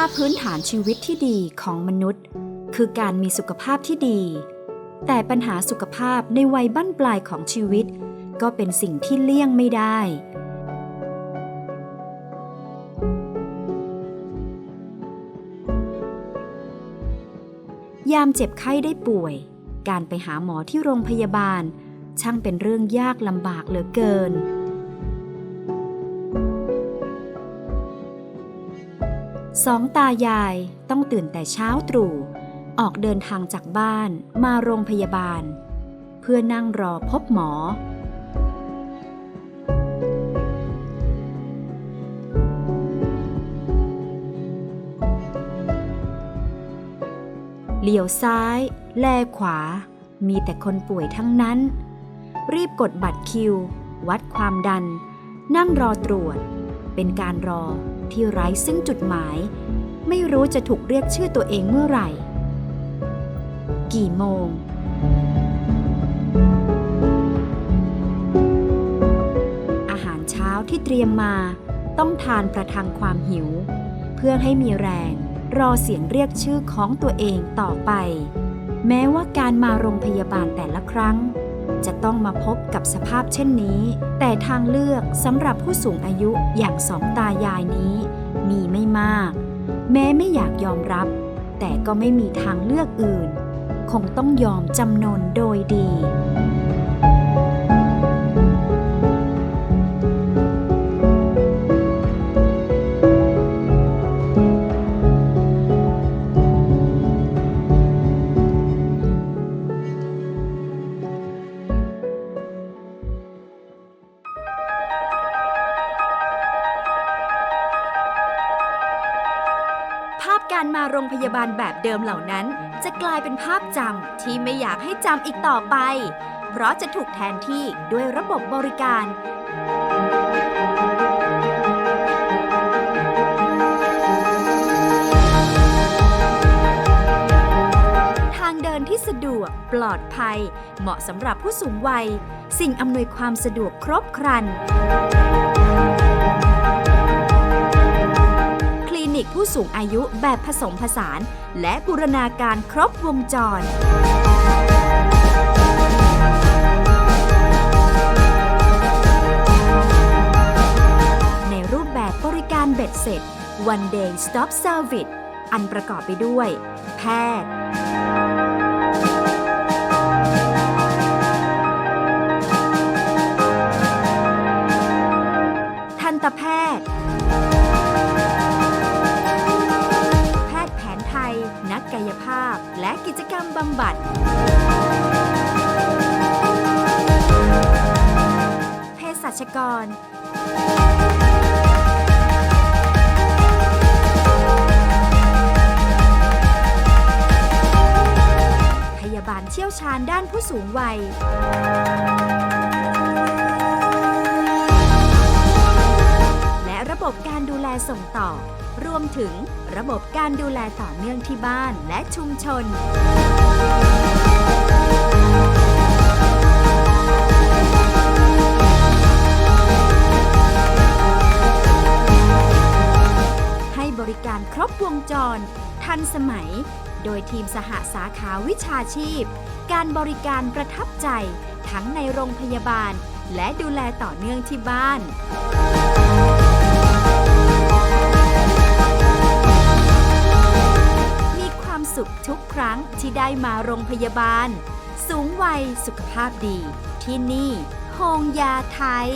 ภาพพื้นฐานชีวิตที่ดีของมนุษย์ คือการมีสุขภาพที่ดี แต่ปัญหาสุขภาพในวัยบั้นปลายของชีวิต ก็เป็นสิ่งที่เลี่ยงไม่ได้ ยามเจ็บไข้ได้ป่วย การไปหาหมอที่โรงพยาบาล ช่างเป็นเรื่องยากลำบากเหลือเกิน สองตายายต้องตื่นแต่เช้าตรู่ ออกเดินทางจากบ้านมาโรงพยาบาล เพื่อนั่งรอพบหมอ เหลียวซ้าย แลขวา มีแต่คนป่วยทั้งนั้น รีบกดบัตรคิว วัดความดัน นั่งรอตรวจ เป็นการรอ ที่ไร้ซึ่งจุดหมาย ไม่รู้จะถูกเรียกชื่อตัวเองเมื่อไหร่ กี่โมง อาหารเช้าที่เตรียมมาต้องทานประทังความหิว เพื่อให้มีแรงรอเสียงเรียกชื่อของตัวเองต่อไป แม้ว่าการมาโรงพยาบาลแต่ละครั้ง จะต้องมาพบกับสภาพเช่นนี้ แต่ทางเลือกสำหรับผู้สูงอายุอย่างสองตายายนี้ มีไม่มาก แม้ไม่อยากยอมรับ แต่ก็ไม่มีทางเลือกอื่น คงต้องยอมจำนนโดยดี ภาพการมาโรงพยาบาลแบบเดิมเหล่านั้น จะกลายเป็นภาพจำที่ไม่อยากให้จำอีกต่อไป เพราะจะถูกแทนที่ด้วยระบบบริการ ทางเดินที่สะดวกปลอดภัย เหมาะสำหรับผู้สูงวัย สิ่งอำนวยความสะดวกครบครัน สูงอายุแบบผสมผสาน และบูรณาการครบวงจรในรูปแบบบริการเบ็ดเสร็จ One Day Stop Service อันประกอบไปด้วย แพทย์ ภาพ และกิจกรรมบำบัดเภสัชกร พยาบาลเชี่ยวชาญด้านผู้สูงวัย บบการดูแลส่งต่อ รวมถึงระบบการดูแลต่อเนื่องที่บ้านและชุมชน ให้บริการครบวงจร ทันสมัย โดยทีมสหสาขาวิชาชีพ การบริการประทับใจ ทั้งในโรงพยาบาล และดูแลต่อเนื่องที่บ้าน ได้มาโรงพยาบาล สูงวัยสุขภาพดีที่นี่โฮงยาไทย